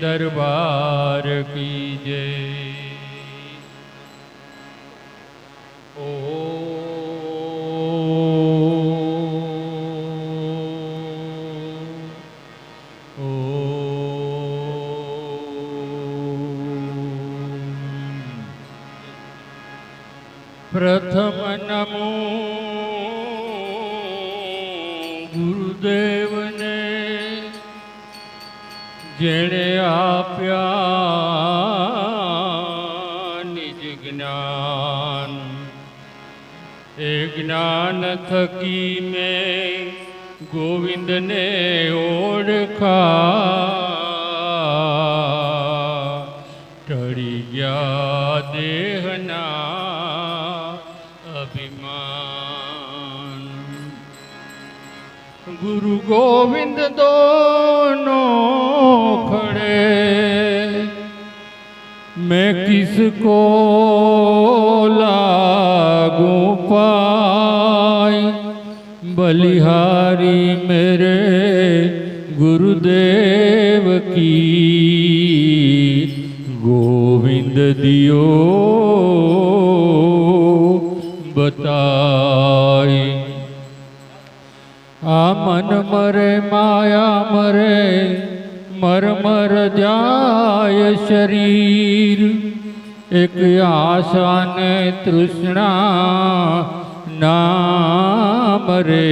દરબાર કી જય એ જ્ઞાન થકી મેં ગોવિંદને ઓળખા. ટળી ગયા દેહના અભિમાન. ગુરુ ગોવિંદ દોનો मैं किसको लागू पाई बलिहारी मेरे गुरुदेव की गोविंद दियो बताई आ मन मरे माया मरे મર મર જાય શરીર એક આશા ને તૃષ્ણા નામ રે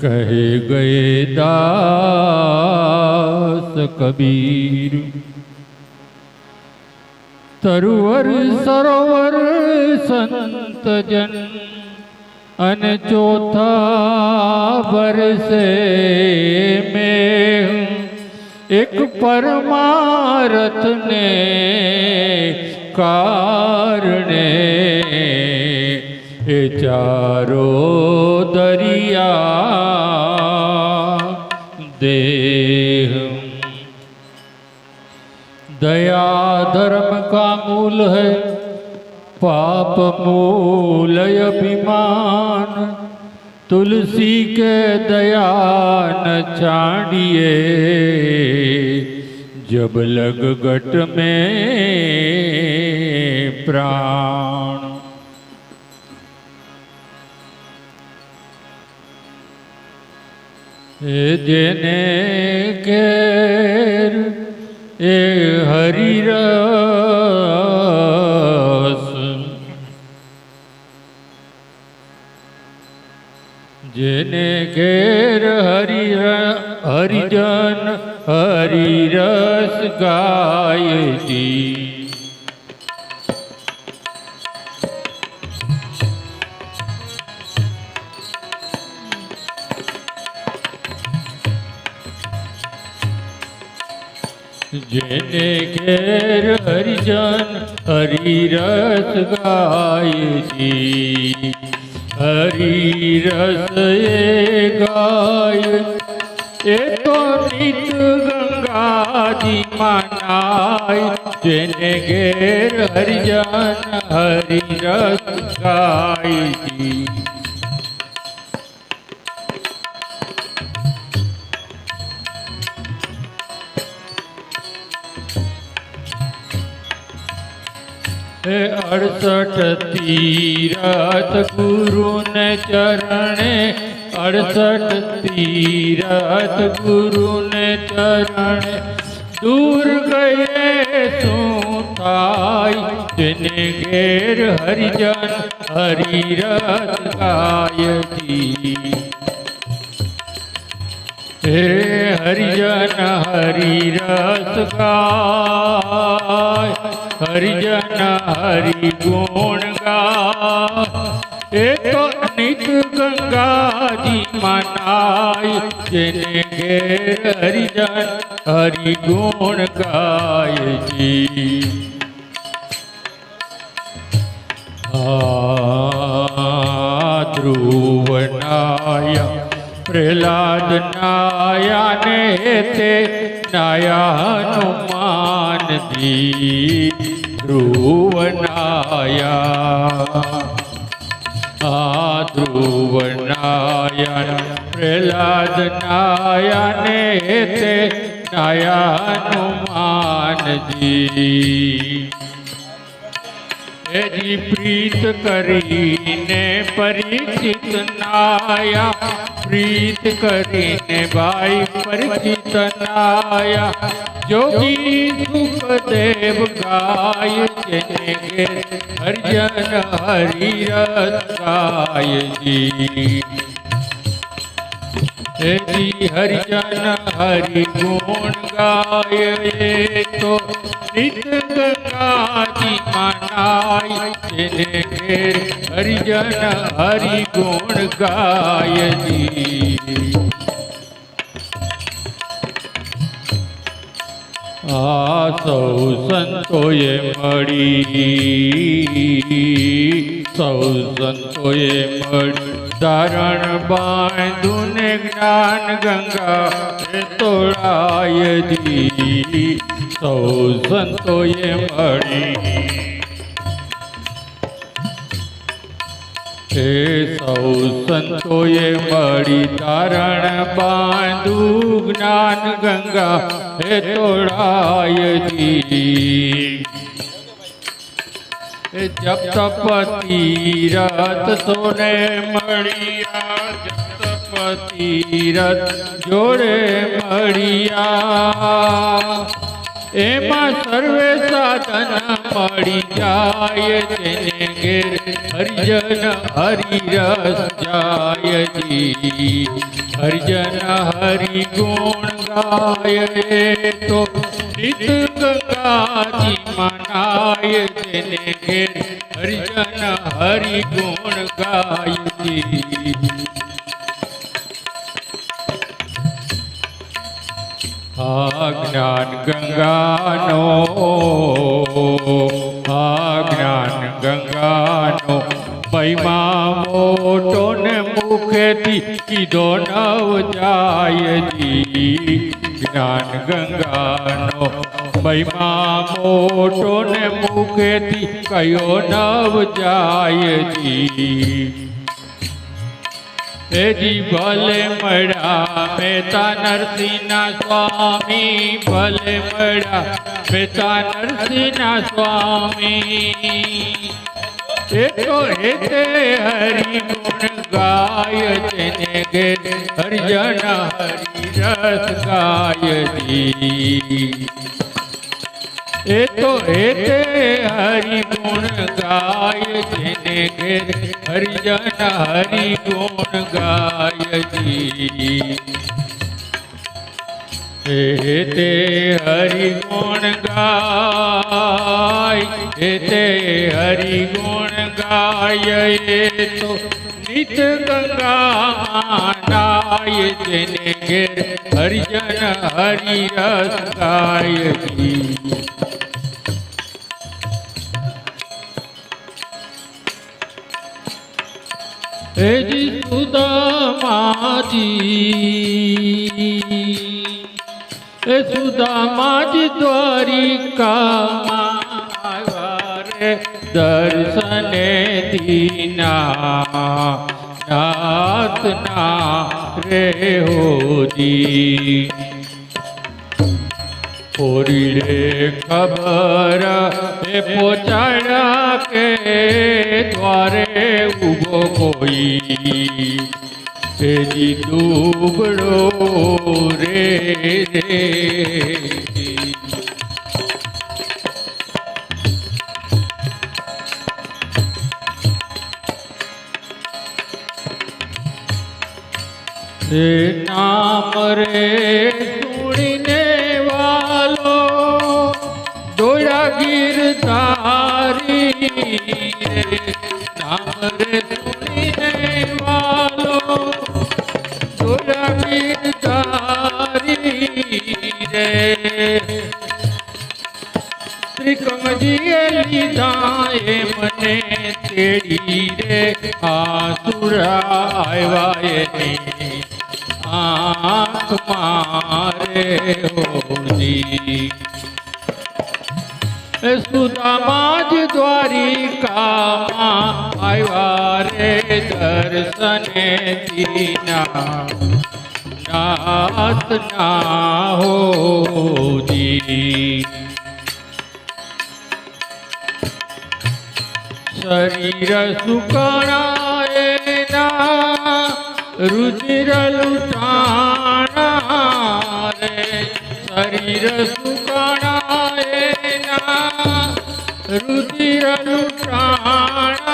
કહે ગયે દાસ કબીર તરુવર સરોવર સંતજન અને ચોથા વર્ષે મેં એક પરમારથને કારણે એ ચારો દરિયા દેહ દયા ધર્મ કા મૂલ હૈ? પાપ મૂલ અભિમાન तुलसी के दया न छाड़िए जब लग गट में प्राण એ જેને ઘેર એ હરિરસ હરિરસ ગાયતી જેને ઘેર હરિજન હરિરસ ગાયજી હરિરસ એ ગાય એ તો નિત ગંગાજી માનાય, જેને ઘેર હરિજન હરિરસ ગાયજી હે અડસઠ તીરથ ગુરુને ચરણે અડસઠ તીરથ ગુરુને ચરણે દૂર ગયે શું થાય જેને ઘેર હરિજન હરિરથ ગાયતી હે હરિજન હરિરસ ગાય હરિજન હરિ ગુણ ગાય એ તો નિત ગંગાજી મનાય, જેને ઘેર હરિજન હરિ ગુણ ગાય જી. ધ્રુવનાય, પ્રહલાદ નાયા ને તે નાયા હનુમાન દી. ધ્રુવનાયા આ ધ્રુવનાયા પ્રહલાદ નાયા ને તે નાયા હનુમાનજી એજી પ્રીત કરીને પરિચિત નાયા પ્રીત કરીને ભાઈ પરીક્ષિત નાયા. જોગી સુખદેવ ગાય છે ઘેર હરિ હરિરસ ગાયજી. હેજી હરિજન હરિ ગુણ ગાય તો નિત ગંગાજી મનાય. જેને ઘેર હરિજન હરિ ગુણ ગાયજી આ સૌ સંતોએ મળી, સૌ સંતોએ મળી. ધારણ બાંધું ને જ્ઞાન ગંગા, એ તોળાયજી સૌ સંતોએ મળી. હે સૌ સંતોએ મળી તારણ બાંધુ જ્ઞાન ગંગા હે જપ તપતિ રત સોને મળ્યા જપ તપતિ રત જોડે મળ્યા. એમાં સર્વે સાધન મળી જાય તેને ઘેર હરિજન હરિરસ જાયજી હરિજન હરિ ગુણ ગાય તો નિત ગંગાજી મનાય તેને ઘેર હરિજન હરિ ગુણ ગાયજી આ જ્ઞાન ગંગાનો આ જ્ઞાન ગંગાનો મહિમા મોટો ને મુખેથી કીધો નવ જાયજી જ્ઞાન ગંગાનો મહિમા મોટો ને મુખેથી કયો નવ જાયજી એજી ભલે મળ્યા મહેતા નરસિંહના સ્વામી ભલે મળ્યા મહેતા નરસિંહના સ્વામી એ તો હેતે હરિ ગુણ ગાય તેને ઘેર હરિજન હરિરસ ગાયજી એ તો હેતે હરિ ગુણ ગાય જેને ઘેર હરિજન હરિ ગાયજી હેતે હરિ ગુણ ગાય હેતે હરિ ગુણ ગાય, એ તો નિત ગંગાય જેને ઘેર હરિજન હરિરસ હે જી સુદામાજી એ સુદામાજી દ્વારિકામાં આવ્યા રે દર્શને દીના. નાથના રે હોજી. પૂરી રે ખબર એ પહોંચાડ્યા કે દ્વારે ઊભો કોઈ. તેજી ડૂબડો રે રે. નામ રે સુણીને વાલો, દોયા ગીર તારી. નામ રે સુણીને વાલો ગીર તારી રે ત્રિકમજીએ લીધા એ મને તેડી રે આસુરા આવ્યા એની મારે હોજી સુદામા જ દ્વારિકામાં આવ્યા રે દર્શને દીના. નાથ ના હોજી શરીર સુકણા રુચિર રુધિર રે. શરીર સુકણા એના રુધિર લૂંટાણા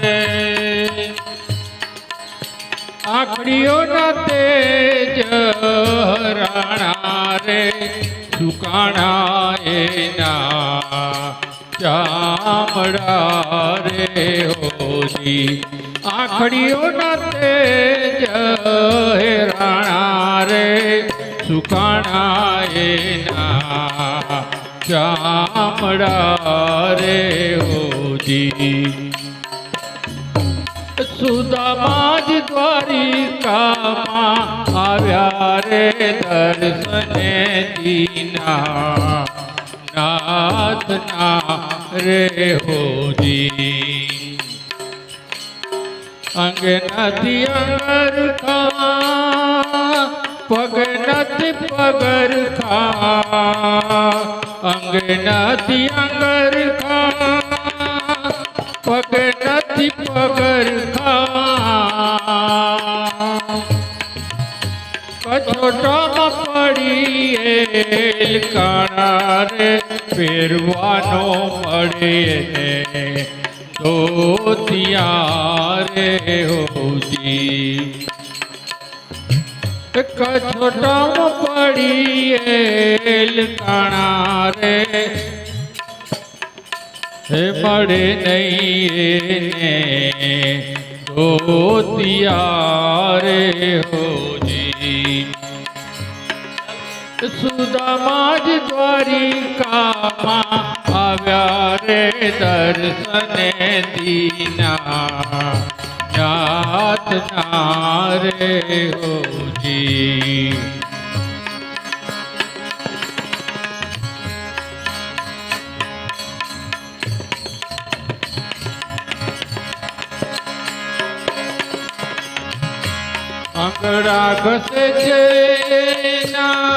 રે. આખડીઓના તેજ રાણા રે. સુકાણા એના ચામડા રે હોજી. આખડીઓના તેજ રાણા રે. સુકાણા એના ચામડા રે ઓજી સુદામા જ દ્વારિકામાં આવ્યા રે દર્શને દીના નાથના રે હોજી. અંગ નદી અંગરખા પગ નથી પગરખા અંગે નથી અંગરખા પગ નથી પગરખા કછોટામાં પડીએ કાણા રે ફેરવાનો મળે તો ધોતિયા રે હોજી. કછોટામાં પડીએ કાણા રે. હે મળે નહીં ને ધોતિયા રે હોજી. સુદામા જ દ્વારિકામાં આવ્યા રે દર્શને દીના. જાતના રે હોજી આંગળા ઘસે છે ના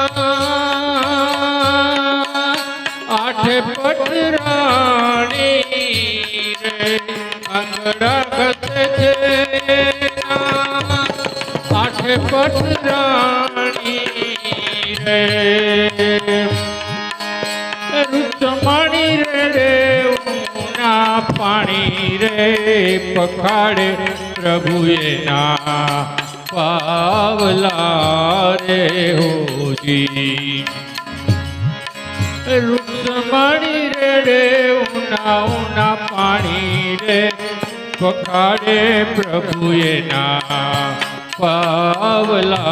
પટ રાણી રે. આઠે પટરાણી રે રૂચમણી રે રે ઉના પાણી રે પખાડે પ્રભુએ ના પાવલા રે હોજી રૂક્ષ્મણી રે રે ઉના ઉના પાણી રે પખાડે પ્રભુએ ના પાવલા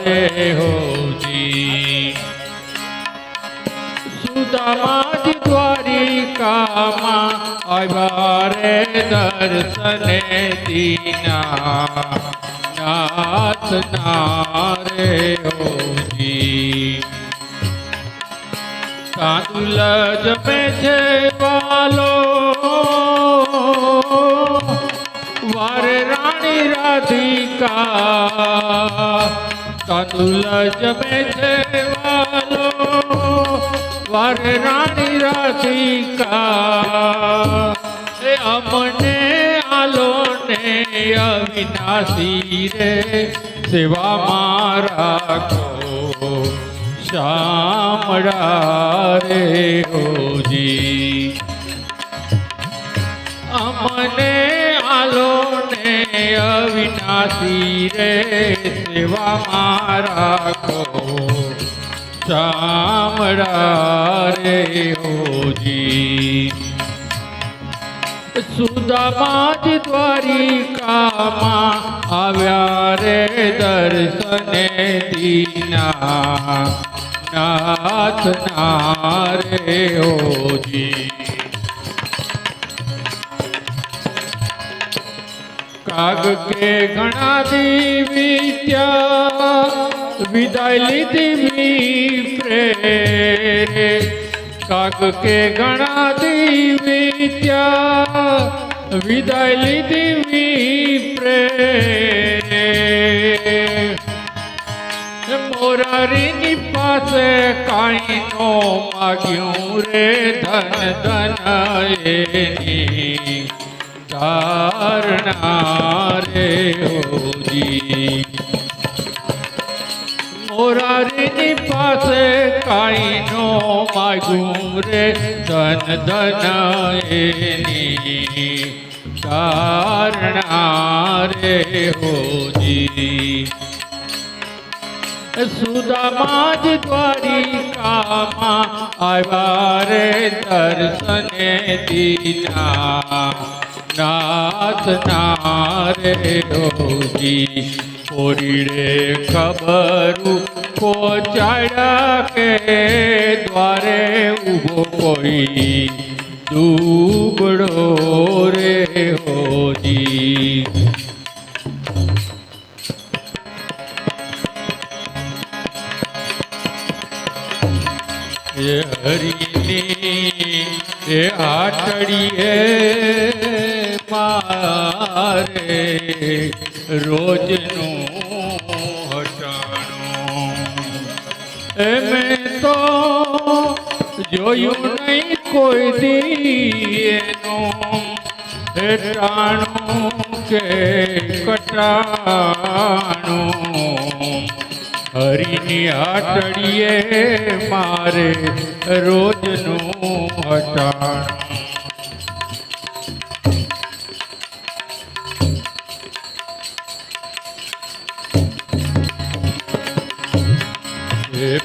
રે હોજી સુદામા દ્વારિકામાં આવ્યા રે દર્શને દીના. નાથ ના રે હોજી કાંદુલ જમે છે વાલો. વારે રાણી રાધિકા. કાંદુલ જમે છે વાલો. વારે રાણી રાધિકા. એ અમને આલો ને અવિનાશી રે. સેવા મારા કો શામળા રે હોજી અમને આલો ને અવિનાશી રે સેવા મારા કો શામળા રે હોજી સુદામા જ દ્વારિકામાં આવ્યા રે દર્શને દીના. નાથ ઓજી કાગ કે ઘણા દીવી વિદાય લીધી પ્રેરે કાગ કે ઘણા દીવી ત્યાં વિદાય લીધી પ્રે મોરારીની પાસે કાંઈ નો માગ્યું રે ધન ધન એની ધારણા રે હોજી. મોરારીની પાસે કાંઈ નો માગ્યું રે ધન ધન એની ધારણા રે હોજી. સુદામા જ દ્વારિકામાં આવ્યા રે દર્શને દીના નાથ નારે રે હોજી પોરીડે ખબરું પહોંચાડ્યા કે દ્વારે ઊભો કોઈ? દુબળો રે હોજી આટડીએ મારે રોજનું હટાણું. એમે તો જોયું નહીં કોઈ દીનું હેટાણું કે કટાણું. હરિની આટડીએ મારે રોજનું એ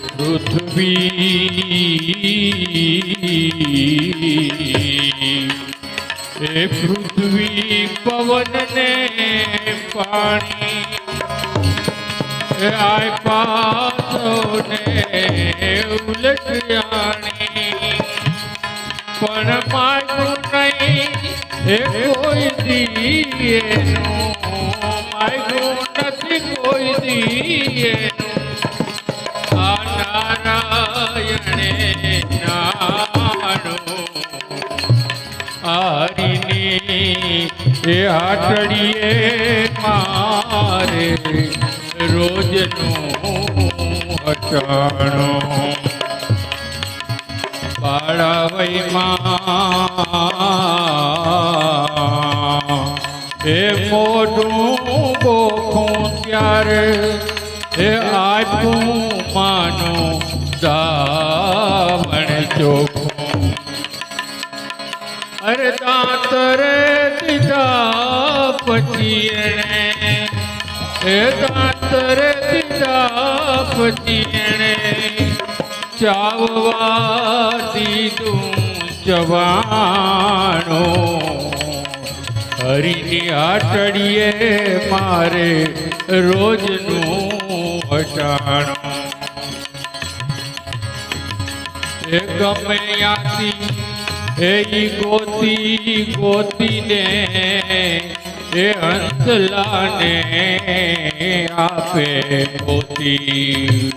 પૃથ્વી એ પૃથ્વી પવનને પાણી આય પાસોને ઉલટિયાણી પણ મારું નહીં એ કોઈ દીએ? મારું નથી કોઈ દીએ? આ નારાયણે નાનું હારીની એ હાટડીએ મારે રોજનું અટાણું પાડાવઈમાં એ મોઢું બોખું ત્યારે, એ આપ્યું માનું દાવણ ચોખું અરે દાંતરે દીધા પછી એણે, એ દાંતરે દીધા પછી એણે ચાવવા દીધું જવાનો. હરિની આટડીએ મારે રોજનું હટાણું એ ગમે આથી, એ ગોતી ગોતીને, એ હંસલાને આપે ગોતી.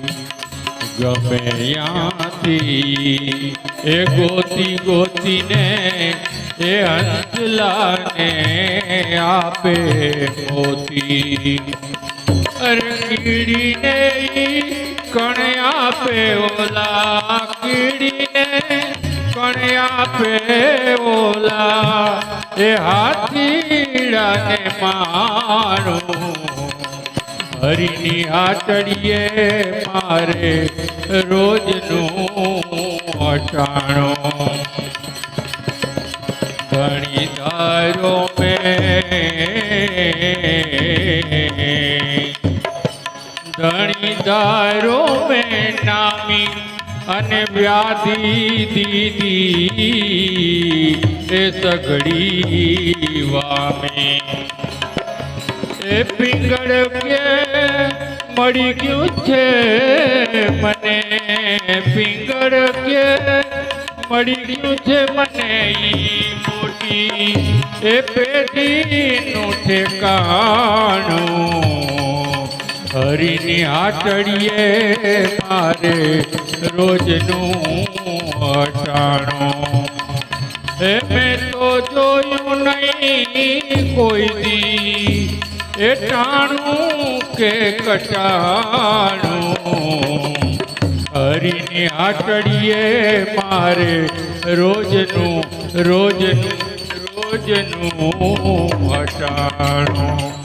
ગમે યાથી એ ગોતી ગોતીને એ હંસલાને આપે મોતી. અરે કીડીને કણ આપે ઓલા, કીડીને કણ આપે ઓલા. એ હાથીડાને મારું. હરિની આટડીએ મારે રોજનું અટાણું ઘણી ધણી મેં નામી અને વ્યાધિ દીદી એ સગડી વામે એ પિંગળ કે મળી ગયું છે? પિંગળ કે મળી ગયું છે મને ઈ મોટી? એ પેઢીનું ઠેકાણું. હરિની આટડીએ મારે રોજનું અટાણું એ મેં તો જોયું નહીં કોઈ દી. એ ટાણું કે કટાણું. હરિની આટડીએ મારે રોજનું રોજનું રોજનું અટાણું